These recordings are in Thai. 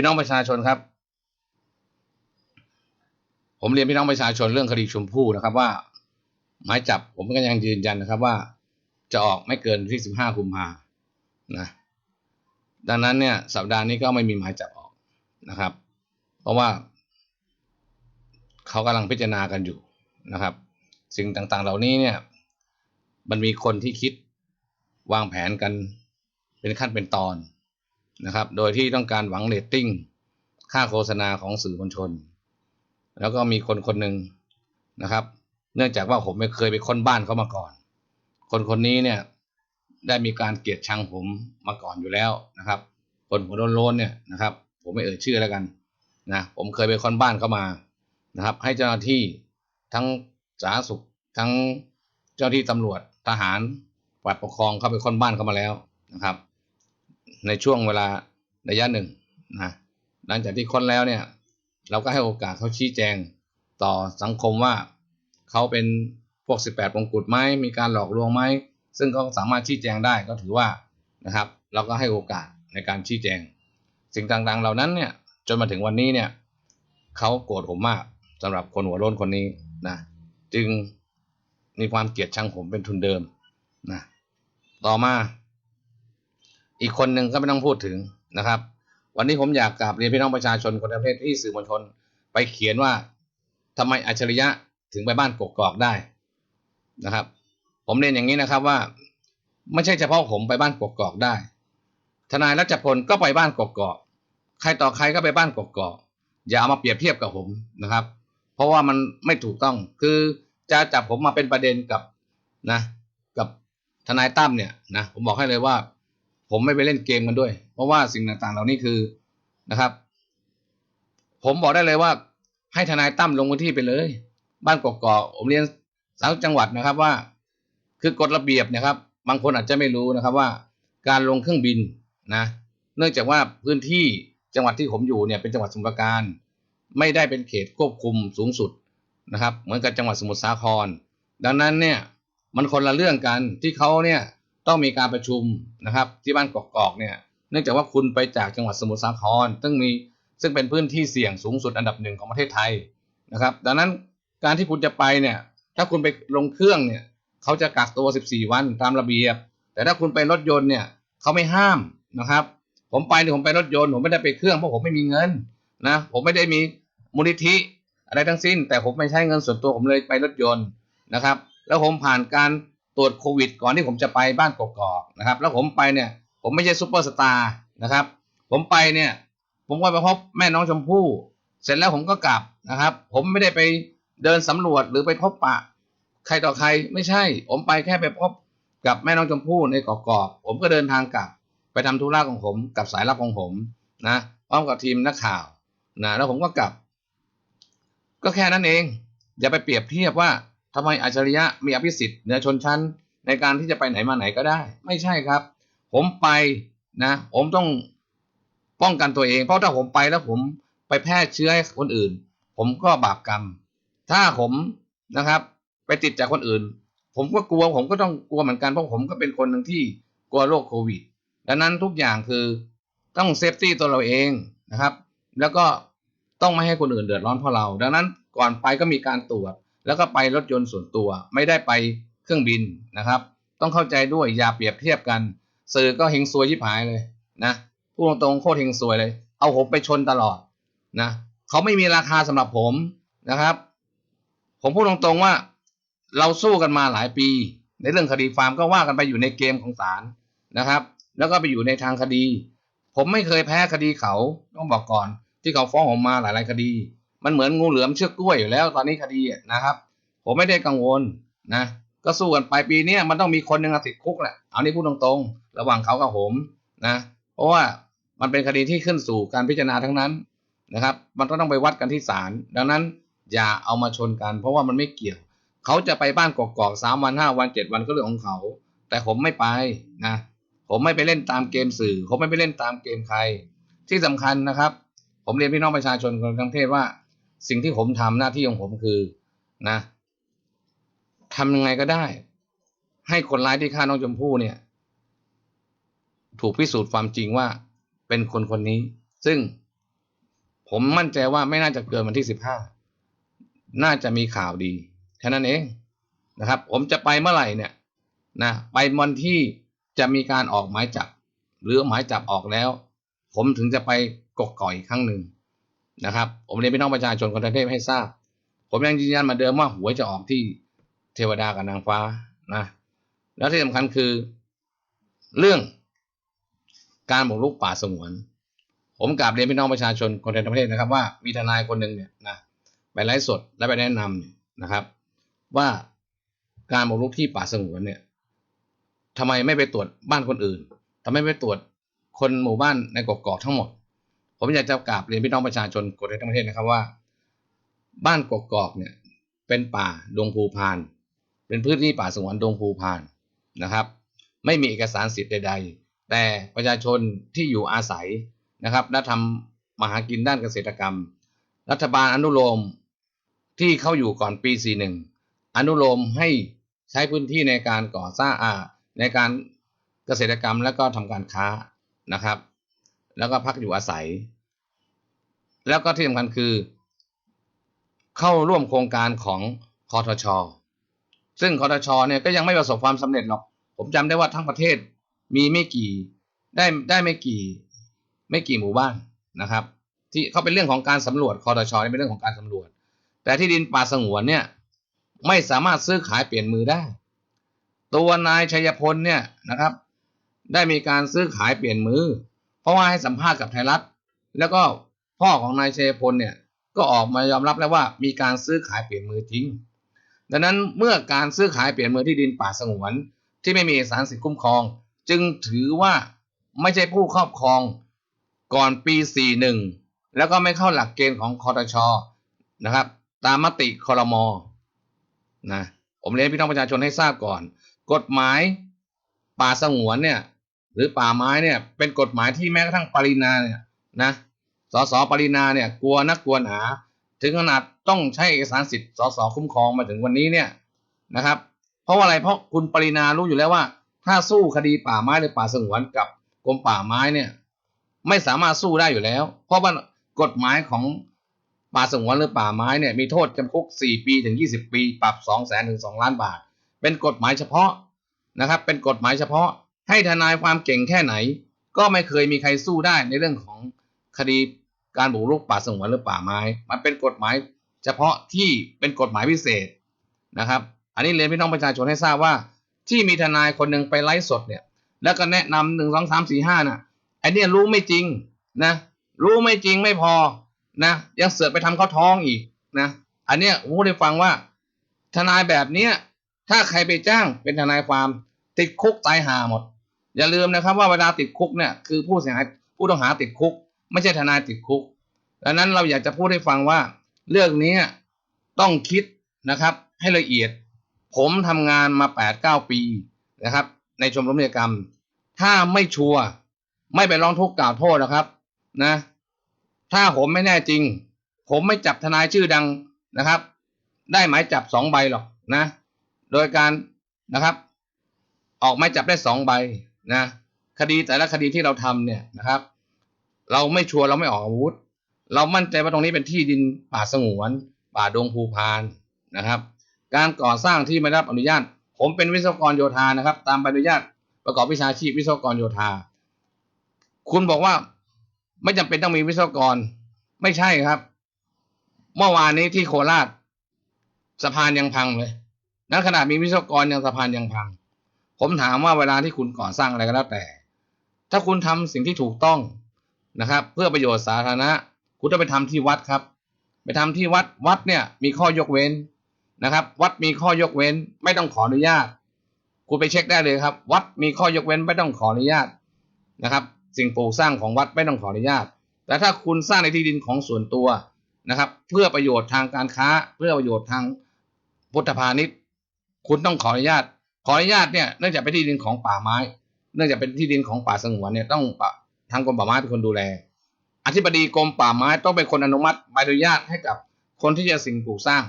พี่น้องประชาชนครับ ผมเรียนพี่น้องประชาชนเรื่องคดีชมพู่นะครับ ว่าหมายจับผมก็ยังยืนยันนะครับ ว่าจะออกไม่เกินที่สิบห้ากุมภานะ ดังนั้นเนี่ย สัปดาห์นี้ก็ไม่มีหมายจับออกนะครับ เพราะว่าเขากำลังพิจารณากันอยู่นะครับ สิ่งต่างๆ เหล่านี้เนี่ย มันมีคนที่คิดวางแผนกันเป็นขั้นเป็นตอน นะครับ โดยที่ต้องการหวังเรตติ้งค่าโฆษณาของสื่อมวลชน แล้วก็มีคนคนหนึ่งนะครับ เนื่องจากว่าผมไม่เคยไปค้นบ้านเขามาก่อน คนคนนี้เนี่ยได้มีการเกลียดชังผมมาก่อนอยู่แล้วนะครับ คนหัวโล้นเนี่ยนะครับ ผมไม่เอ่ยชื่อแล้วกันนะผมเคยไปค้นบ้านเขามานะครับ ให้เจ้าหน้าที่ทั้งสาธารณสุขทั้งเจ้าหน้าที่ตำรวจทหารฝ่ายปกครองเข้าไปค้นบ้านเขามาแล้วนะครับ ในช่วงเวลาระยะหนึ่งนะหลังจากที่ค้นแล้วเนี่ยเราก็ให้โอกาสเขาชี้แจงต่อสังคมว่าเขาเป็นพวก 18มงกุฎไหมมีการหลอกลวงไหมซึ่งเขาสามารถชี้แจงได้ก็ถือว่านะครับ เราก็ให้โอกาสในการชี้แจง สิ่งต่างๆเหล่านั้นเนี่ยจนมาถึงวันนี้เนี่ยเขาโกรธผมมากสำหรับคนหัวโล้นคนนี้นะจึงมีความเกลียดชังผมเป็นทุนเดิมนะต่อมา อีกคนหนึ่งก็ไม่ต้องพูดถึงนะครับ วันนี้ผมอยากกราบเรียนพี่น้องประชาชนคนประเทศที่สื่อมวลชน ไปเขียนว่าทำไมอัจฉริยะถึงไปบ้านกกอกได้นะครับ ผมเรียนอย่างนี้นะครับว่า ไม่ใช่เฉพาะผมไปบ้านกกอกได้ ทนายรัชพลก็ไปบ้านกกอกใครต่อใครก็ไปบ้านกกอกอย่าเอามาเปรียบเทียบกับผมนะครับ เพราะว่ามันไม่ถูกต้องคือจะจับผมมาเป็นประเด็นกับนะ กับทนายตั้มเนี่ยนะผมบอกให้เลยว่า ผมไม่ไปเล่นเกมกันด้วย เพราะว่าสิ่งต่างๆ เหล่านี้คือนะครับ ผมบอกได้เลยว่า ให้ทนายตั้มลงพื้นที่ไปเลย บ้านกกอกผมเรียนสาวจังหวัดนะครับว่า คือกฎระเบียบนะครับ บางคนอาจจะไม่รู้นะครับว่า การลงเครื่องบินนะ เนื่องจากว่าพื้นที่จังหวัดที่ผมอยู่เนี่ยเป็นจังหวัดสมุทรปราการ ไม่ได้เป็นเขตควบคุมสูงสุดนะครับ เหมือนกับจังหวัดสมุทรสาคร ดังนั้นเนี่ยมันคนละเรื่องกันที่เขาเนี่ย ต้องมีการประชุมนะครับ ที่บ้านกอกๆเนี่ยเนื่องจากว่าคุณไปจากจังหวัดสมุทรสาคร ซึ่งมีซึ่งเป็นพื้นที่เสี่ยงสูงสุดอันดับหนึ่งของประเทศไทยนะครับ ดังนั้นการที่คุณจะไปเนี่ย ถ้าคุณไปลงเครื่องเนี่ยเขาจะกักตัว 14 วันตามระเบียบ แต่ถ้าคุณไปรถยนต์เนี่ยเขาไม่ห้ามนะครับ ผมไปเนี่ยผมไปรถยนต์ผมไม่ได้ไปเครื่องเพราะผมไม่มีเงินนะผมไม่ได้มีมูลนิธิอะไรทั้งสิ้น แต่ผมไม่ใช้เงินส่วนตัวผมเลยไปรถยนต์นะครับ แล้วผมผ่านการ ตรวจโควิด ก่อนที่ผมจะไปบ้านกอกๆนะครับ แล้วผมไปเนี่ย ผมไม่ใช่ซูเปอร์สตาร์นะครับ ผมไปเนี่ย ผมก็ไปพบแม่น้องชมพู่ เสร็จแล้วผมก็กลับนะครับ ผมไม่ได้ไปเดินสำรวจหรือไปพบปะ ใครต่อใครไม่ใช่ ผมไปแค่ไปพบกับแม่น้องชมพู่ในกอกๆผมก็เดินทางกลับ ไปทำธุระของผม กับสายลับของผมนะพร้อมกับทีมนักข่าวนะแล้วผมก็กลับ ก็แค่นั้นเอง อย่าไปเปรียบเทียบว่า ทำไมอัจฉริยะมีอภิสิทธิ์เหนือชนชั้น ในการที่จะไปไหนมาไหนก็ได้ ไม่ใช่ครับ ผมไปนะ ผมต้องป้องกันตัวเอง เพราะถ้าผมไปแล้วผมไปแพร่เชื้อให้คนอื่น ผมก็บาปกรรม ถ้าผมนะครับ ไปติดจากคนอื่น ผมก็กลัวผมก็ต้องกลัวเหมือนกันเพราะผมก็เป็นคนหนึ่งที่กลัวโรคโควิดดังนั้นทุกอย่างคือต้องเซฟตี้ตัวเราเองนะครับ แล้วก็ต้องไม่ให้คนอื่นเดือดร้อนเพราะเรา ดังนั้นก่อนไปก็มีการตรวจ แล้วก็ไปรถยนต์ส่วนตัว ไม่ได้ไปเครื่องบินนะครับ ต้องเข้าใจด้วยอย่าเปรียบเทียบกัน สื่อก็เฮงซวยยิบหายเลยนะพูดตรงๆโคตรเฮงซวยเลย เอาผมไปชนตลอดนะเขาไม่มีราคาสำหรับผมนะครับ ผมพูดตรงๆว่า เราสู้กันมาหลายปี ในเรื่องคดีฟาร์มก็ว่ากันไปอยู่ในเกมของศาลนะครับ แล้วก็ไปอยู่ในทางคดี ผมไม่เคยแพ้คดีเขาต้องบอกก่อน ที่เขาฟ้องผมมาหลายๆคดี มันเหมือนงูเหลือมเชือกกล้วยอยู่แล้ว ตอนนี้คดีนะครับ ผมไม่ได้กังวลนะ ก็สู้กันไปปีนี้มันต้องมีคนหนึ่งติดคุกแหละเอานี่พูดตรงๆ ระหว่างเขากับผมนะ เพราะว่ามันเป็นคดีที่ขึ้นสู่การพิจารณาทั้งนั้นนะครับ มันก็ต้องไปวัดกันที่ศาลดังนั้นอย่าเอามาชนกัน เพราะว่ามันไม่เกี่ยว เขาจะไปบ้านกอกๆสามวันห้าวันเจ็ดวันก็เรื่องของเขา แต่ผมไม่ไปนะ ผมไม่ไปเล่นตามเกมสื่อ ผมไม่ไปเล่นตามเกมใคร ที่สำคัญนะครับ ผมเรียนพี่น้องประชาชนคนทั้งเทศว่า สิ่งที่ผมทำหน้าที่ของผมคือนะทำยังไงก็ได้ ให้คนร้ายที่ฆ่าน้องชมพู่เนี่ย ถูกพิสูจน์ความจริงว่าเป็นคนคนนี้ ซึ่งผมมั่นใจว่าไม่น่าจะเกินวันที่สิบห้าน่าจะมีข่าวดีแค่นั้นเองนะครับ ผมจะไปเมื่อไหร่เนี่ยนะไปวันที่จะมีการออกหมายจับ หรือหมายจับออกแล้ว ผมถึงจะไปกกก่อยอีกครั้งหนึ่ง นะครับ ผมเรียนพี่น้องประชาชนคนไทยให้ทราบ ผมยังยืนยันมาเดิมว่าหวยจะออกที่เทวดากับนางฟ้านะ แล้วที่สำคัญคือ เรื่องการบุกรุกป่าสงวน ผมกราบเรียนพี่น้องประชาชนคนไทยทั้งประเทศนะครับ ว่ามีทนายคนหนึ่งเนี่ยนะไปไลฟ์สดและไปแนะนำนะครับ ว่าการบุกรุกที่ป่าสงวนเนี่ยทำไมไม่ไปตรวจบ้านคนอื่นทำไมไม่ไปตรวจคนหมู่บ้านในกกอกทั้งหมด ผมอยากจะกราบเรียนพี่น้องประชาชนคนไทยทั้งประเทศนะครับว่า บ้านกกอกเนี่ย เป็นป่าดงภูพาน เป็นพื้นที่ป่าสงวนดงภูพานนะครับ ไม่มีเอกสารสิทธิ์ใด ๆ แต่ประชาชนที่อยู่อาศัยนะครับและทำมาหากินด้านเกษตรกรรม รัฐบาลอนุโลมที่เข้าอยู่ก่อนปี 41 อนุโลมให้ใช้พื้นที่ในการก่อสร้างอาในการเกษตรกรรมแล้วก็ทำการค้านะครับ แล้วก็พักอยู่อาศัย แล้วก็ที่สำคัญคือ เข้าร่วมโครงการของคอทช ซึ่งคอทชเนี่ยก็ยังไม่ประสบความสำเร็จหรอก ผมจำได้ว่าทั้งประเทศมีไม่กี่ได้ได้ไม่กี่ไม่กี่หมู่บ้านนะครับ ที่เขาเป็นเรื่องของการสำรวจคอทชนี่เป็นเรื่องของการสำรวจ แต่ที่ดินป่าสงวนเนี่ยไม่สามารถซื้อขายเปลี่ยนมือได้ ตัวนายชัยพลเนี่ยนะครับ ได้มีการซื้อขายเปลี่ยนมือ เพราะว่าให้สัมภาษณ์กับไทยรัฐ แล้วก็พ่อของนายชัยพลเนี่ยก็ออกมายอมรับแล้วว่ามีการซื้อขายเปลี่ยนมือจริง ดังนั้นเมื่อการซื้อขายเปลี่ยนมือที่ดินป่าสงวนที่ไม่มีเอกสารสิทธิ์คุ้มครอง จึงถือว่าไม่ใช่ผู้ครอบครองก่อนปี 41 แล้วก็ไม่เข้าหลักเกณฑ์ของคอตชอนะครับ ตามมติคอรมอนะผมเรียนพี่น้องประชาชนให้ทราบก่อน กฎหมายป่าสงวนเนี่ย หรือป่าไม้เนี่ย เป็นกฎหมายที่แม้กระทั่งปรินาเนี่ยนะสสปรินาเนี่ย กลัวนักกลัวหนา ถึงขนาดต้องใช้เอกสารสิทธิ์สสคุ้มครองมาถึงวันนี้เนี่ยนะครับ เพราะว่าอะไรเพราะคุณปรินารู้อยู่แล้วว่า ถ้าสู้คดีป่าไม้หรือป่าสงวนกับกรมป่าไม้เนี่ย ไม่สามารถสู้ได้อยู่แล้ว เพราะว่ากฎหมายของป่าสงวนหรือป่าไม้เนี่ยมีโทษจำคุก 4 ปีถึง 20 ปี ปรับ 2 0 0 0 0 0ถึง 2 ล้านบาท เป็นกฎหมายเฉพาะนะครับ เป็นกฎหมายเฉพาะ ให้ทนายความเก่งแค่ไหน ก็ไม่เคยมีใครสู้ได้ในเรื่องของคดีการบุกรุกป่าสงวนหรือป่าไม้ มันเป็นกฎหมายเฉพาะที่เป็นกฎหมายพิเศษนะครับ อันนี้เรียนพี่น้องประชาชนให้ทราบว่า ที่มีทนายคนหนึ่งไปไลฟ์สดเนี่ย แล้วก็แนะนำหนึ่งสองสามสี่ห้าน่ะไอเนี่ยรู้ไม่จริงนะ รู้ไม่จริงไม่พอนะยังเสือกไปทำเขาท้องอีกนะ อันเนี้ยผมได้ฟังว่า ทนายแบบเนี้ยถ้าใครไปจ้างเป็นทนายความติดคุกตายหาหมด อย่าลืมนะครับว่าเวลาติดคุกเนี่ยคือผู้เสียหายผู้ต้องหาติดคุก ไม่ใช่ทนายติดคุก ดังนั้นเราอยากจะพูดให้ฟังว่าเรื่องนี้ต้องคิดนะครับ ให้ละเอียด ผมทำงานมาแปดเก้าปีนะครับ ในชมรมนิยกรรม ถ้าไม่ชัวร์ไม่ไปร้องทุกข์กล่าวโทษนะครับนะ ถ้าผมไม่แน่จริง ผมไม่จับทนายชื่อดังนะครับ ได้หมายจับสองใบหรอกนะ โดยการนะครับ ออกหมายจับได้สองใบ นะคดีแต่ละคดีที่เราทำเนี่ยนะครับ เราไม่ชัวร์เราไม่ออกอาวุธ เรามั่นใจว่าตรงนี้เป็นที่ดินป่าสงวน ป่าดงภูพานนะครับ การก่อสร้างที่ไม่ได้รับอนุญาต ผมเป็นวิศวกรโยธานะครับ ตามใบอนุญาตประกอบวิชาชีพวิศวกรโยธา คุณบอกว่าไม่จำเป็นต้องมีวิศวกร ไม่ใช่ครับ เมื่อวานนี้ที่โคราชสะพานยังพังเลยนั้นขนาดมีวิศวกรยังสะพานยังพัง ผมถามว่าเวลาที่คุณก่อสร้างอะไรก็แล้วแต่ ถ้าคุณทำสิ่งที่ถูกต้องนะครับ เพื่อประโยชน์สาธารณะ คุณต้องไปทำที่วัดครับ ไปทำที่วัดวัดเนี่ยมีข้อยกเว้นนะครับ วัดมีข้อยกเว้น ไม่ต้องขออนุญาต คุณไปเช็คได้เลยครับ วัดมีข้อยกเว้นไม่ต้องขออนุญาตนะครับ สิ่งปลูกสร้างของวัดไม่ต้องขออนุญาต แต่ถ้าคุณสร้างในที่ดินของส่วนตัวนะครับ เพื่อประโยชน์ทางการค้า เพื่อประโยชน์ทางพุทธพาณิชย์ คุณต้องขออนุญาต ออนุญาตเนี่ยเนื่องจากเป็นที่ดินของป่าไม้ เนื่องจากเป็นที่ดินของป่าสงวนเนี่ยต้องทางกรมป่าไม้เป็นคนดูแล อธิบดีกรมป่าไม้ต้องเป็นคนอนุมัติใบอนุญาตให้กับคนที่จะสิ่งปลูกสร้าง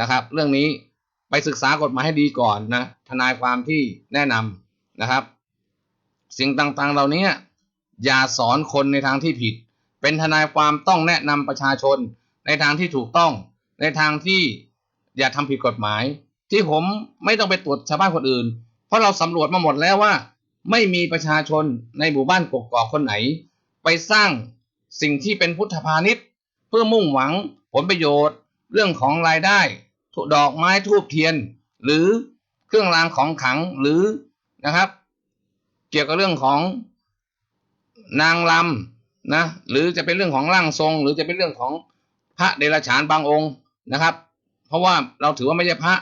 นะครับ เรื่องนี้ไปศึกษากฎหมายให้ดีก่อนนะทนายความที่แนะนำนะครับ สิ่งต่างๆเหล่านี้อย่าสอนคนในทางที่ผิด เป็นทนายความต้องแนะนำประชาชนในทางที่ถูกต้อง ในทางที่อย่าทำผิดกฎหมาย ที่ผมไม่ต้องไปตรวจชาวบ้านคนอื่น เพราะเราสำรวจมาหมดแล้วว่า ไม่มีประชาชนในหมู่บ้านกกอกคนไหน ไปสร้างสิ่งที่เป็นพุทธพาณิชย์ เพื่อมุ่งหวังผลประโยชน์ เรื่องของรายได้ดอกไม้ทูบเทียน หรือเครื่องรางของขลังหรือนะครับ เกี่ยวกับเรื่องของนางลำนะหรือจะเป็นเรื่องของร่างทรง หรือจะเป็นเรื่องของพระเดรัจฉานบางองค์นะครับ เพราะว่าเราถือว่าไม่ใช่พระ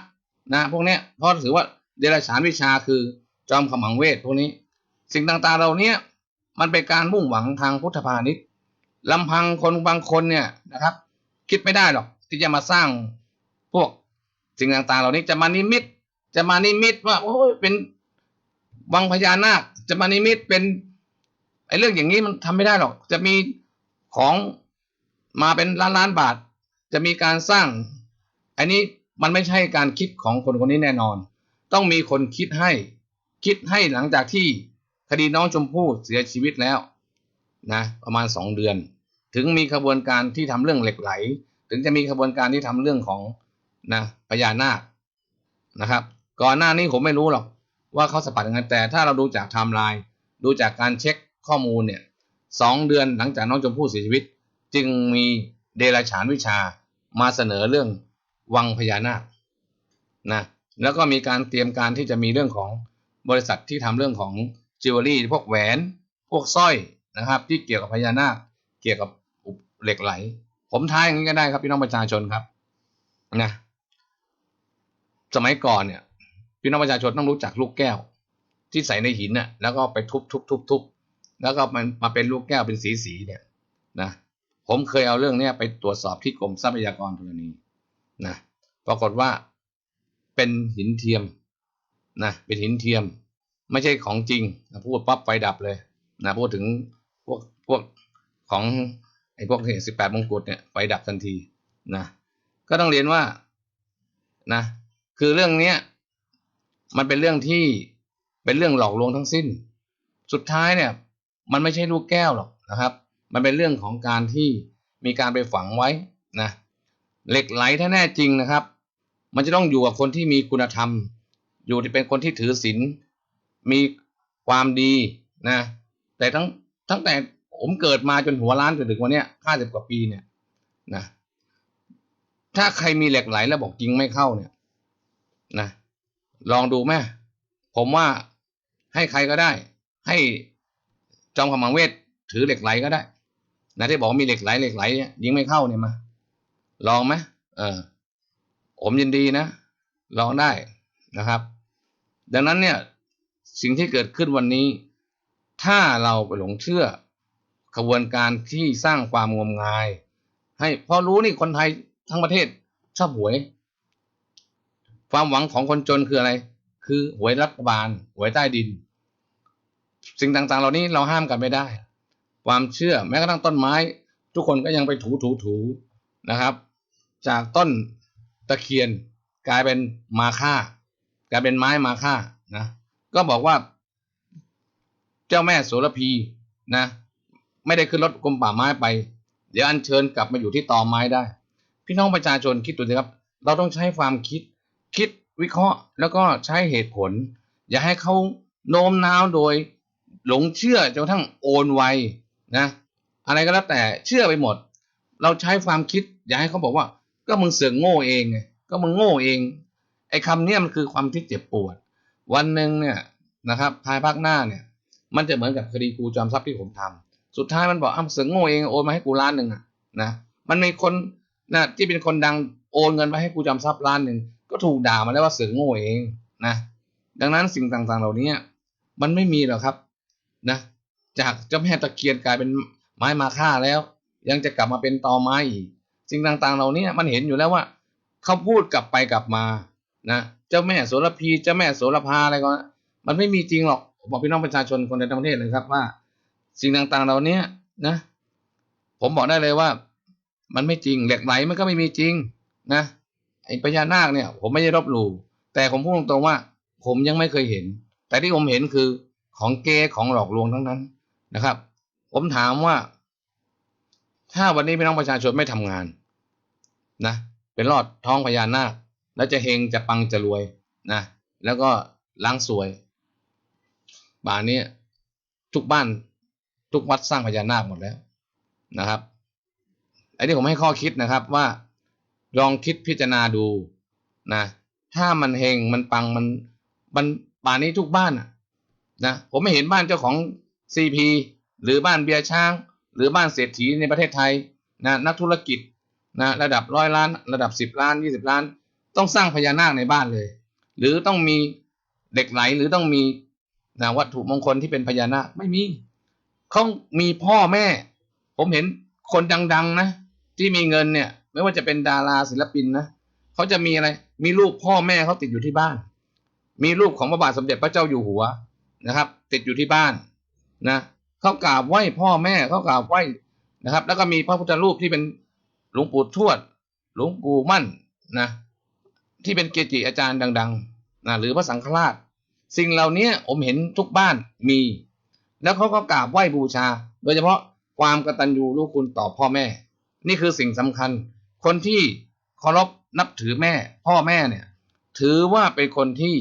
นะพวกเนี้ยเพราะถือว่าเดรัจฉานวิชาคือจอมขมังเวทพวกนี้ สิ่งต่างๆเราเนี้ยมันเป็นการมุ่งหวังทางพุทธพาณิชย์ลำพังคนบางคนเนี่ยนะครับ คิดไม่ได้หรอกที่จะมาสร้างพวกสิ่งต่างๆ เหล่านี้จะมานิมิต จะมานิมิตว่าโอ้ยเป็นวังพญานาค จะมานิมิตเป็นไอ้เรื่องอย่างนี้มันทำไม่ได้หรอก จะมีของมาเป็นล้านล้านบาท จะมีการสร้างอันนี้ มันไม่ใช่การคิดของคนคนนี้แน่นอน ต้องมีคนคิดให้ คิดให้หลังจากที่คดีน้องชมพู่เสียชีวิตแล้วนะประมาณสองเดือน ถึงมีขบวนการที่ทำเรื่องเหล็กไหล ถึงจะมีขบวนการที่ทำเรื่องของนะพญานาคนะครับ ก่อนหน้านี้ผมไม่รู้หรอกว่าเขาสปัดยังไงแต่ถ้าเราดูจากไทม์ไลน์ดูจากการเช็คข้อมูลเนี่ยสองเดือนหลังจากน้องชมพู่เสียชีวิต จึงมีเดรัจฉานวิชามาเสนอเรื่อง วังพญานาคนะแล้วก็มีการเตรียมการที่จะมีเรื่องของบริษัทที่ทำเรื่องของจิวเวลรี่พวกแหวนพวกสร้อยนะครับ ที่เกี่ยวกับพญานาคเกี่ยวกับเหล็กไหล ผมท้ายอย่างนี้ก็ได้ครับพี่น้องประชาชนครับนะสมัยก่อนเนี่ย พี่น้องประชาชนต้องรู้จักลูกแก้ว ที่ใส่ในหินน่ะแล้วก็ไปทุบทุบทุบทุบแล้วก็มันมาเป็นลูกแก้วเป็นสีสีเนี่ยนะผมเคยเอาเรื่องเนี้ยไปตรวจสอบที่กรมทรัพยากรธรณี นะปรากฏว่าเป็นหินเทียมนะเป็นหินเทียม ไม่ใช่ของจริงพูดปั๊บไฟดับเลยนะพูดถึงพวกพวกของไอ้พวกเหตุสิบแปดมงกุฎเนี่ยไฟดับทันทีนะก็ต้องเรียนว่านะคือเรื่องเนี้ยมันเป็นเรื่องที่เป็นเรื่องหลอกลวงทั้งสิ้น สุดท้ายเนี่ย มันไม่ใช่ลูกแก้วหรอกนะครับ มันเป็นเรื่องของการที่มีการไปฝังไว้นะ เหล็กไหลถ้าแน่จริงนะครับ มันจะต้องอยู่กับคนที่มีคุณธรรม อยู่ที่เป็นคนที่ถือศีลมีความดีนะ แต่ทั้งตั้งแต่ผมเกิดมาจนหัวล้านจนถึงวันนี้ห้าสิบกว่าปีเนี่ยนะถ้าใครมีเหล็กไหลแล้วบอกจริงไม่เข้าเนี่ย นะ ลองดูแม่ผมว่าให้ใครก็ได้ ให้จอมขมังเวทถือเหล็กไหลก็ได้นะที่บอกมีเหล็กไหลเหล็กไหลยิงไม่เข้าเนี่ยมา ลองไหมเออผมยินดีนะ ลองได้นะครับ ดังนั้นเนี่ยสิ่งที่เกิดขึ้นวันนี้ ถ้าเราไปหลงเชื่อขบวนการที่สร้างความงมงาย ให้พอรู้นี่คนไทยทั้งประเทศชอบหวย ความหวังของคนจนคืออะไร คือหวยรัฐบาลหวยใต้ดิน สิ่งต่างๆ เหล่านี้เราห้ามกันไม่ได้ ความเชื่อแม้กระทั่งต้นไม้ ทุกคนก็ยังไปถูถูถู นะครับ จากต้นตะเคียนกลายเป็นมาค่ากลายเป็นไม้มาค่านะก็บอกว่า เจ้าแม่โสระพีนะ ไม่ได้ขึ้นรถกรมป่าไม้ไป เดี๋ยวอัญเชิญกลับมาอยู่ที่ตอไม้ได้ พี่น้องประชาชนคิดดูสิครับ เราต้องใช้ความคิด คิดวิเคราะห์ แล้วก็ใช้เหตุผล อย่าให้เขาโน้มน้าวโดย หลงเชื่อจนทั่งโอนไวนะ อะไรก็แล้วแต่เชื่อไปหมด เราใช้ความคิด อย่าให้เขาบอกว่า ก็มึงเสือกโง่เองไงก็มึงโง่เอง ไอ้คำเนี้ยมันคือความที่เจ็บปวด วันหนึ่งเนี่ยนะครับภายภาคหน้าเนี่ย มันจะเหมือนกับคดีครูจอมทรัพย์ที่ผมทำสุดท้ายมันบอกอ้าวเสือกโง่เองโอนมาให้กูล้านหนึ่งอะนะมันมีคนนะที่เป็นคนดังโอนเงินไปให้ครูจอมทรัพย์ล้านหนึ่งก็ถูกด่ามาแล้วว่าเสือกโง่เองนะดังนั้นสิ่งต่างๆ เหล่านี้มันไม่มีหรอกครับนะจากเจ้าแม่ตะเคียนกลายเป็นไม้มาค่าแล้ว ยังจะกลับมาเป็นตอไม้อีก สิ่งต่างๆ เหล่านี้มันเห็นอยู่แล้วว่า เขาพูดกลับไปกลับมานะเจ้าแม่โสระพีเจ้าแม่โสระพาอะไรก็มันไม่มีจริงหรอกบอกพี่น้องประชาชนคนในทั้งประเทศเลยครับว่า สิ่งต่างๆ เหล่านี้นะ ผมบอกได้เลยว่า มันไม่จริงเหล็กไหลมันก็ไม่มีจริงนะไอ้พญานาคเนี่ย ผมไม่ได้รบหลู่แต่ผมพูดตรงๆว่า ผมยังไม่เคยเห็น แต่ที่ผมเห็นคือของเกของหลอกลวงทั้งนั้นนะครับ ผมถามว่า ถ้าวันนี้พี่น้องประชาชนไม่ทำงานนะเป็นรอดท้องพญานาคแล้วจะเฮงจะปังจะรวยนะแล้วก็ล้างสวยบ้านนี้ทุกบ้านทุกวัดสร้างพญานาคหมดแล้วนะครับอันนี้ผมให้ข้อคิดนะครับว่าลองคิดพิจารณาดูนะถ้ามันเฮงมันปังมันมันป่านนี้ทุกบ้านนะผมไม่เห็นบ้านเจ้าของซีพีหรือบ้านเบียร์ช้าง หรือบ้านเศรษฐีในประเทศไทยนะนักธุรกิจนะระดับร้อยล้าน ระดับสิบล้านยี่สิบล้าน ต้องสร้างพญานาคในบ้านเลย หรือต้องมีเด็กไหลหรือต้องมีนะวัตถุมงคลที่เป็นพญานาคไม่มีเขามีพ่อแม่ ผมเห็นคนดัง ๆ นะ ที่มีเงินเนี่ย ไม่ว่าจะเป็นดาราศิลปินนะเขาจะมีอะไร มีรูปพ่อแม่เขาติดอยู่ที่บ้าน มีรูปของพระบาทสมเด็จพระเจ้าอยู่หัวนะครับ ติดอยู่ที่บ้านนะ เขากราบไหว้พ่อแม่เขากราบไหว้นะครับ แล้วก็มีพระพุทธรูปที่เป็นหลวงปู่ทวด หลวงปู่มั่นนะที่เป็นเกจิอาจารย์ดังๆนะหรือพระสังฆราช สิ่งเหล่านี้ผมเห็นทุกบ้านมี แล้วเขาก็กราบไหว้บูชา โดยเฉพาะความกตัญญูรู้คุณต่อพ่อแม่ นี่คือสิ่งสำคัญ คนที่เคารพนับถือแม่ พ่อแม่เนี่ย ถือว่าเป็นคนที่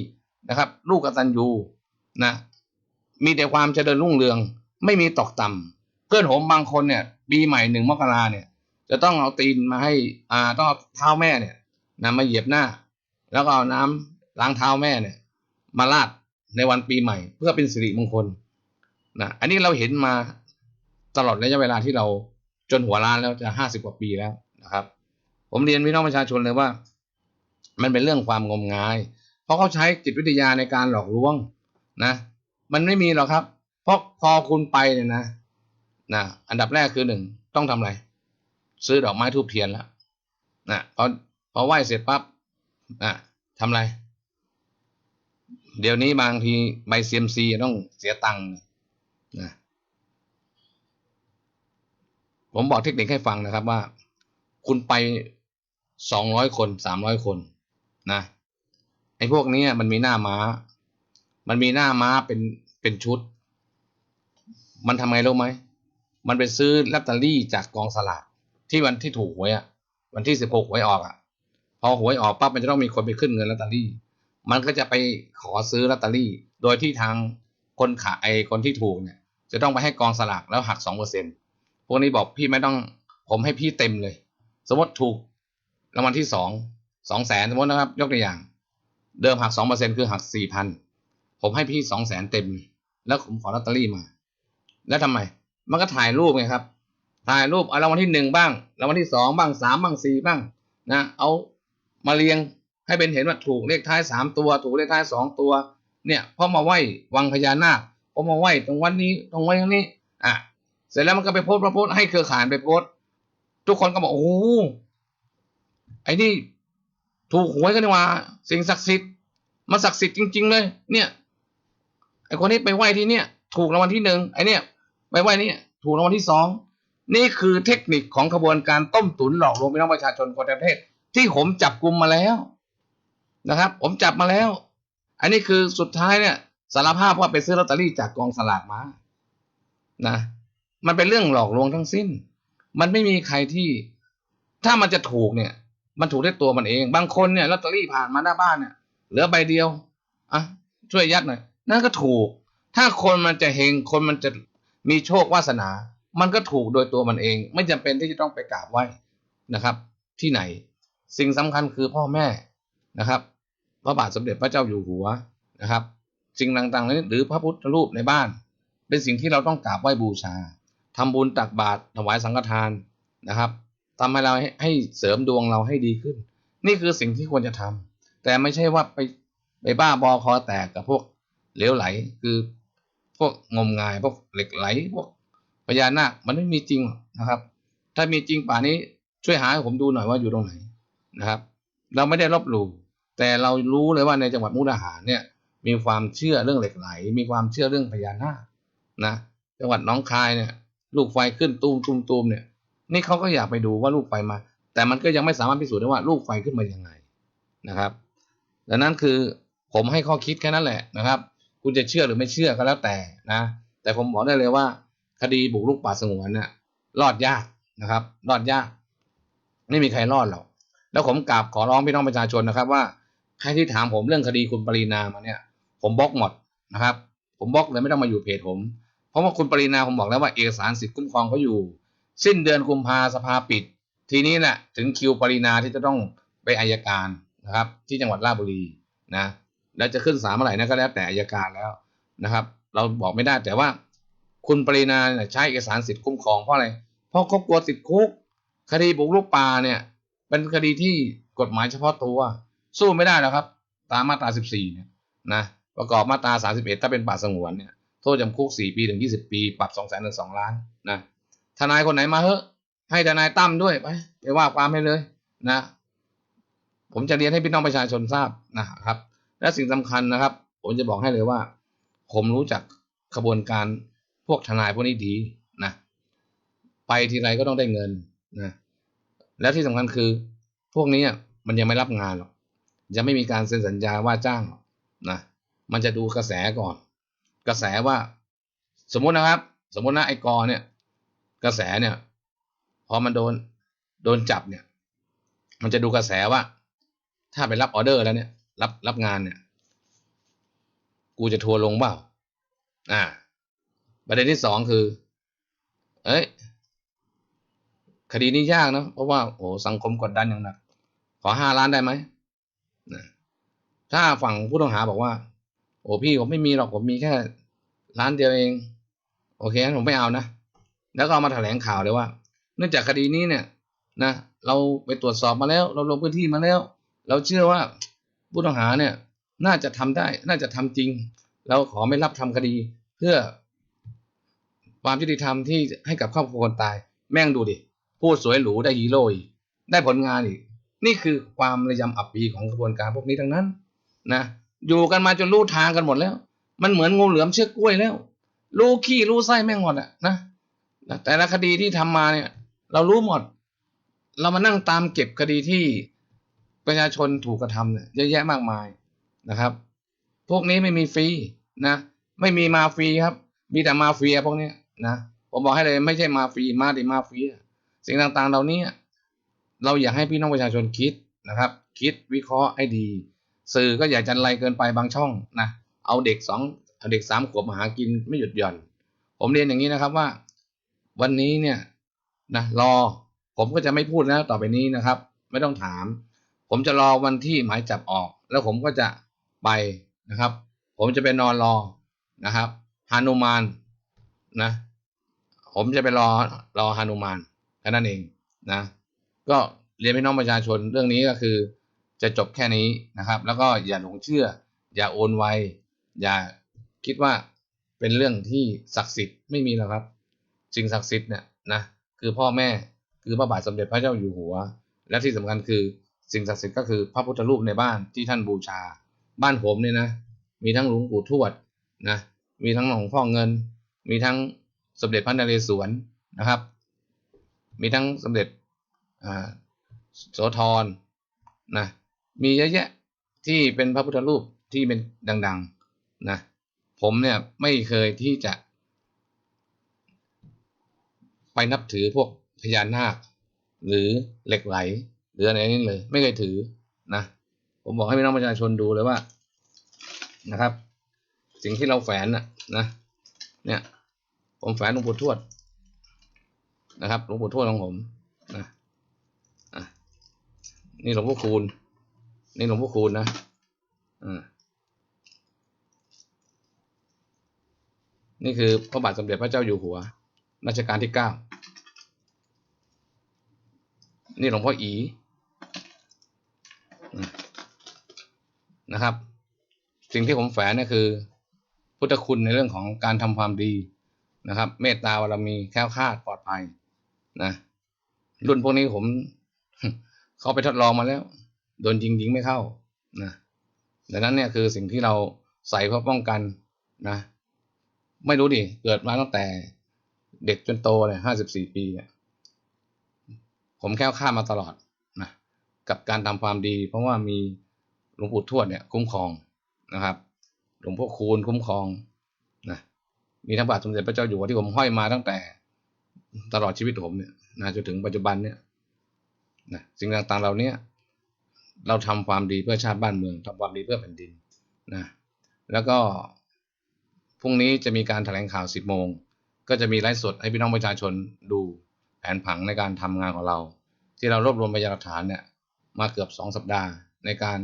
นะครับ ลูกกตัญญูนะมีแต่ความเจริญรุ่งเรือง ไม่มีตกต่ำเพื่อนผมบางคนเนี่ยปีใหม่หนึ่งมกราเนี่ย จะต้องเอาตีนมาให้อ่าต้องเอาเท้าแม่เนี่ยนะมาเหยียบหน้า แล้วก็เอาน้ำล้างเท้าแม่เนี่ย มาลาดในวันปีใหม่ เพื่อเป็นสิริมงคลนะอันนี้เราเห็นมาตลอดระยะเวลาที่เราจนหัวล้านแล้วจะห้าสิบกว่าปีแล้วนะครับ ผมเรียนพี่น้องประชาชนเลยว่า มันเป็นเรื่องความงมงาย เพราะเขาใช้จิตวิทยาในการหลอกลวงนะ มันไม่มีหรอกครับ เพราะพอคุณไปเนี่ยนะนะอันดับแรกคือหนึ่งต้องทำอะไร ซื้อดอกไม้ทูบเทียนแล้วนะพอพอไหว้เสร็จปั๊บนะทำอะไร เดี๋ยวนี้บางทีใบเซียมซีต้องเสียตังค์นะผมบอกเทคนิคให้ฟังนะครับว่า คุณไปสองร้อยคนสามร้อยคนนะไอ้พวกนี้มันมีหน้าม้า มันมีหน้าม้าเป็นเป็นชุด มันทำไงรู้ไหม มันไปซื้อลอตเตอรี่จากกองสลากที่วันที่ถูกหวยอะ วันที่สิบหกหวยออกอะ พอหวยออกปั๊บมันจะต้องมีคนไปขึ้นเงินลอตเตอรี่ มันก็จะไปขอซื้อลอตเตอรี่ โดยที่ทางคนขายไอ้คนที่ถูกเนี่ย จะต้องไปให้กองสลากแล้วหักสองเปอร์เซ็นพวกนี้บอกพี่ไม่ต้องผมให้พี่เต็มเลย สมมติถูกรางวัลที่สองสองแสนสมมตินะครับ ยกตัวอย่าง เดิมหักสองเปอร์เซ็นคือหักสี่พันผมให้พี่สองแสนเต็ม แล้วผมขอลอตเตอรี่มา แล้วทำไม มันก็ถ่ายรูปไงครับ ถ่ายรูปเอารางวัลที่หนึ่งบ้างรางวัลที่สองบ้างสามบ้างสี่บ้างนะเอามาเรียงให้เป็นเห็นว่าถูกเลขท้ายสามตัว ถูกเลขท้ายสองตัว เนี่ยพอมาไหว้วังพญานาคพอมาไหว้ตรงวันนี้ตรงวันนี้อะเสร็จแล้วมันก็ไปโพสต์โพสต์ให้เครือข่ายไปโพสต์ทุกคนก็บอกโอ้โหไอ้นี่ถูกหวยกันดีว่าสิ่งศักดิ์สิทธิ์มันศักดิ์สิทธิ์จริง ๆ เลย เนี่ยไอ้คนนี้ไปไหว้ที่เนี่ย ถูกรางวัลที่หนึ่งไอ้เนี่ย ไปไหว้นี่ถูกรางวัลที่สองนี่คือเทคนิคของขบวนการต้มตุ๋นหลอกลวงพี่น้องประชาชนคนประเทศ ที่ผมจับกลุ่มมาแล้วนะครับ ผมจับมาแล้ว อันนี้คือสุดท้ายเนี่ยสารภาพว่าไปซื้อลอตเตอรี่จากกองสลากมานะมันเป็นเรื่องหลอกลวงทั้งสิ้น มันไม่มีใครที่ ถ้ามันจะถูกเนี่ย มันถูกได้ตัวมันเอง บางคนเนี่ยลอตเตอรี่ผ่านมาหน้าบ้านเนี่ยเหลือใบเดียวอะช่วยยัดหน่อยนั่นก็ถูก ถ้าคนมันจะเฮงคนมันจะ มีโชควาสนา มันก็ถูกโดยตัวมันเอง ไม่จำเป็นที่จะต้องไปกราบไหว้นะครับ ที่ไหน สิ่งสำคัญคือพ่อแม่นะครับ พระบาทสมเด็จพระเจ้าอยู่หัวนะครับ สิ่งต่างๆนี้หรือพระพุทธรูปในบ้าน เป็นสิ่งที่เราต้องกราบไหว้บูชาทำบุญตักบาตรถวายสังฆทานนะครับทำให้เราให้เสริมดวงเราให้ดีขึ้น นี่คือสิ่งที่ควรจะทำแต่ไม่ใช่ว่าไปไปบ้าบอคอแตกกับพวกเหลวไหลคือ พวกงมงายพวกเหล็กไหลพวกพญานาคมันไม่มีจริงนะครับ ถ้ามีจริงป่านี้ช่วยหาให้ผมดูหน่อยว่าอยู่ตรงไหนนะครับ เราไม่ได้ลบหลู่แต่เรารู้เลยว่าในจังหวัดมุกดาหารเนี่ย มีความเชื่อเรื่องเหล็กไหล มีความเชื่อเรื่องพญานาคนะจังหวัดน้องคายเนี่ย ลูกไฟขึ้นตูมตูมตูมเนี่ย นี่เขาก็อยากไปดูว่าลูกไฟมา แต่มันก็ยังไม่สามารถพิสูจน์ได้ว่าลูกไฟขึ้นมาอย่างไงนะครับดังนั้นคือผมให้ข้อคิดแค่นั้นแหละนะครับ คุณจะเชื่อหรือไม่เชื่อก็แล้วแต่นะ แต่ผมบอกได้เลยว่า คดีบุกรุกป่าสงวนเนี่ยรอดยากนะครับ รอดยาก ไม่มีใครรอดหรอกแล้วผมกราบขอร้องพี่น้องประชาชนนะครับ ว่าใครที่ถามผมเรื่องคดีคุณปรินามาเนี่ย ผมบล็อกหมดนะครับ ผมบล็อกเลยไม่ต้องมาอยู่เพจผม เพราะว่าคุณปรินาผมบอกแล้วว่าเอกสารสิทธิ์คุ้มครองเขาอยู่ สิ้นเดือนกุมภาสภาปิด ทีนี้แหละถึงคิวปรินาที่จะต้องไปอายการนะครับ ที่จังหวัดราชบุรีนะ แล้วจะขึ้นศาลเมื่อไหร่นั่นก็แล้วแต่อายการแล้วนะครับ เราบอกไม่ได้แต่ว่า คุณปรินาใช้เอกสารสิทธิ์คุ้มครองเพราะอะไรเพราะเขากลัวติดคุก คดีบุกรุกป่าเนี่ย เป็นคดีที่กฎหมายเฉพาะตัว สู้ไม่ได้แล้วครับ ตามมาตรา 14 เนี่ยนะประกอบมาตรา 31 ถ้าเป็นป่าสงวนเนี่ยโทษจำคุก 4 ปีถึง 20 ปี ปรับ 2 0 0 0 0 0ถึง2ล้านนะทนายคนไหนมาเฮ้ให้ทนายตั้มด้วยไปไปว่าความให้เลยนะ ผมจะเรียนให้พี่น้องประชาชนทราบนะครับ และสิ่งสำคัญนะครับ ผมจะบอกให้เลยว่า ผมรู้จักขบวนการพวกทนายพวกนี้ดีนะ ไปทีไรก็ต้องได้เงินนะแล้วที่สำคัญคือ พวกนี้อะมันยังไม่รับงานหรอกยังไม่มีการเซ็นสัญญาว่าจ้างนะมันจะดูกระแสก่อน กระแสว่า สมมุตินะครับ สมมุตินะไอ้กอเนี่ย กระแสเนี่ย พอมันโดนโดนจับเนี่ย มันจะดูกระแสว่า ถ้าไปรับออเดอร์แล้วเนี่ย รับรับงานเนี่ย กูจะทัวร์ลงเปล่า อ่า ประเด็นที่สองคือ เอ้ย คดีนี้ยากนะเพราะว่าโอ้สังคมกดดันอย่างหนัก ขอห้าล้านได้ไหมนะถ้าฝั่งผู้ต้องหาบอกว่า โอ้พี่ผมไม่มีหรอกผมมีแค่ล้านเดียวเอง โอเคงั้นผมไม่เอานะแล้วก็เอามาแถลงข่าวเลยว่า เนื่องจากคดีนี้เนี่ย นะเราไปตรวจสอบมาแล้ว เราลงพื้นที่มาแล้ว เราเชื่อว่า ผู้ต้องหาเนี่ยน่าจะทำได้ น่าจะทำจริงเราขอไม่รับทำคดี เพื่อ ความยุติธรรมที่ให้กับครอบครัวคนตาย แม่งดูดิพูดสวยหรูได้ฮีโร่อีกได้ผลงานอีก นี่คือความระยำอับปีของกระบวนการพวกนี้ทั้งนั้นนะอยู่กันมาจนรู้ทางกันหมดแล้ว มันเหมือนงูเหลือมเชือกกล้วยแล้ว รู้ขี้รู้ไส้แม่งหมดอะนะแต่ละคดีที่ทำมาเนี่ย เรารู้หมด เรามานั่งตามเก็บคดีที่ ประชาชนถูกกระทำเนี่ยเยอะแยะมากมายนะครับ พวกนี้ไม่มีฟรีนะ ไม่มีมาฟรีครับ มีแต่มาเฟียพวกนี้นะผมบอกให้เลยไม่ใช่มาฟรีมาดิมาเฟียสิ่งต่างๆเหล่านี้เราอยากให้พี่น้องประชาชนคิดนะครับ คิดวิเคราะห์ให้ดี สื่อก็อยากจะไล่เกินไปบางช่องนะเอาเด็กสองเอาเด็กสามขวบมาหากินไม่หยุดหย่อน ผมเรียนอย่างนี้นะครับว่า วันนี้เนี่ยนะรอผมก็จะไม่พูดแล้วต่อไปนี้นะครับ ไม่ต้องถาม ผมจะรอวันที่หมายจับออก แล้วผมก็จะไปนะครับ ผมจะไปนอนรอนะครับฮานุมานนะ ผมจะไปรอรอฮานุมานแค่นั้นเองนะ ก็เรียนพี่น้องประชาชนเรื่องนี้ก็คือ จะจบแค่นี้นะครับ แล้วก็อย่าหลงเชื่อ อย่าโอนไวอย่าคิดว่าเป็นเรื่องที่ศักดิ์สิทธิ์ไม่มีหรอกครับสิ่งศักดิ์สิทธิ์เนี่ยนะคือพ่อแม่คือพระบาทสมเด็จพระเจ้าอยู่หัว และที่สำคัญคือ สิ่งศักดิ์สิทธิ์ก็คือพระพุทธรูปในบ้านที่ท่านบูชา บ้านผมเนี่ยนะ มีทั้งหลวงปู่ทวดนะ มีทั้งหลวงพ่อเงิน มีทั้งสมเด็จพระนเรศวรนะครับ มีทั้งสมเด็จโสธรนะ มีเยอะแยะที่เป็นพระพุทธรูปที่เป็นดัง ๆ นะ ผมเนี่ยไม่เคยที่จะ ไปนับถือพวกพญานาค หรือเหล็กไหล หรืออะไรนี่เลย ไม่เคยถือนะ ผมบอกให้พี่น้องประชาชนดูเลยว่านะครับ สิ่งที่เราแฝนนะนะเนี่ย ผมแฝนหลวงปู่ทวดนะครับหลวงปู่ทวดของผมนะอะนี่หลวงพ่อคูณ นี่หลวงพ่อคูณนะอ่านี่คือพระบาทสมเด็จพระเจ้าอยู่หัวรัชกาลที่เก้า นี่หลวงพ่ออี นะครับ สิ่งที่ผมแฝงนี่คือ พุทธคุณในเรื่องของการทำความดีนะครับ เมตตาบารมีแค้วคาดปลอดภัยนะรุ่นพวกนี้ผมเขาไปทดลองมาแล้ว โดนยิงยิงไม่เข้านะดังนั้นเนี่ยคือสิ่งที่เราใส่เพื่อป้องกันนะไม่รู้ดิเกิดมาตั้งแต่เด็กจนโตเลยห้าสิบสี่ปีเนี่ยผมแค่ข้ามาตลอดนะกับการทำความดี เพราะว่ามี หลวงปู่ทวดเนี่ยคุ้มครองนะครับ หลวงพ่อคูณคุ้มครองนะมีทั้งบาทสมเด็จพระเจ้าอยู่หัวที่ผมห้อยมาตั้งแต่ตลอดชีวิตผมเนี่ยนะจนถึงปัจจุบันเนี่ยนะสิ่งต่างๆเหล่านี้เราทำความดีเพื่อชาติบ้านเมืองทำความดีเพื่อแผ่นดินนะแล้วก็พรุ่งนี้จะมีการแถลงข่าว 10 โมง ก็จะมีไลฟ์สดให้พี่น้องประชาชนดูแผนผังในการทำงานของเรา ที่เรารวบรวมพยานหลักฐานเนี่ยมาเกือบ 2 สัปดาห์ในการ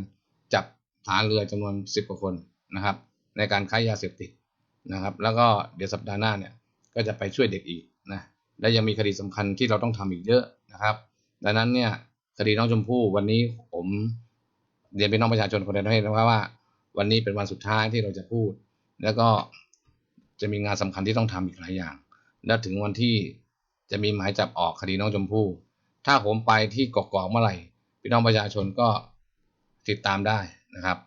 ฐานเรือจำนวน 10 กว่าคนนะครับ ในการค้ายาเสพติดนะครับ แล้วก็เดี๋ยวสัปดาห์หน้าเนี่ยก็จะไปช่วยเด็กอีกนะและยังมีคดีสำคัญที่เราต้องทำอีกเยอะนะครับ ดังนั้นเนี่ยคดีน้องชมพู่วันนี้ผมเรียนพี่น้องประชาชนคนไทยทั้งประเทศนะครับว่า วันนี้เป็นวันสุดท้ายที่เราจะพูด แล้วก็จะมีงานสำคัญที่ต้องทำอีกหลายอย่าง แล้วถึงวันที่จะมีหมายจับออกคดีน้องชมพู่ถ้าผมไปที่กกอกเมื่อไหร่พี่น้องประชาชนก็ติดตามได้ นะครับ